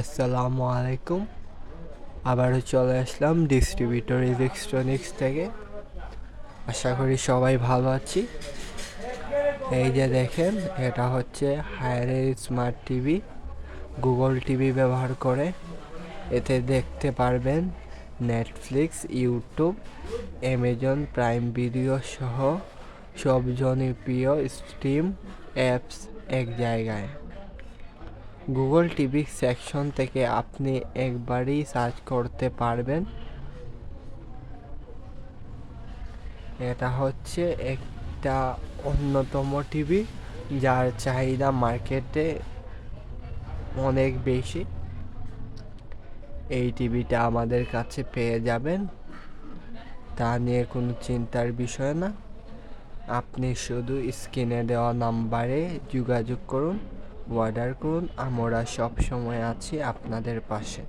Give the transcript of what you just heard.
আসসালামু আলাইকুম। আবারও চলে আসলাম ডিস্ট্রিবিউটর ইলেকট্রনিক্স থেকে। আশা করি সবাই ভালো আছি। এই যে দেখেন, এটা হচ্ছে হায়ারের স্মার্ট টিভি গুগল টিভি ব্যবহার করে। এতে দেখতে পারবেন Netflix YouTube Amazon Prime video সহ সব জনপ্রিয় স্ট্রিম অ্যাপস এক জায়গায়। গুগল টিভি সেকশন থেকে আপনি একবারই সার্চ করতে পারবেন। এটা হচ্ছে একটা অন্যতম টিভি যার চাহিদা মার্কেটে অনেক বেশি। এই টিভিটা আমাদের কাছে পেয়ে যাবেন। তা নিয়ে কোনো চিন্তার বিষয় না। আপনি শুধু স্ক্রিনে দেওয়া নাম্বারে যোগাযোগ করুন। অর্ডার করুন আমরা সব সময় আছি আপনাদের পাশে।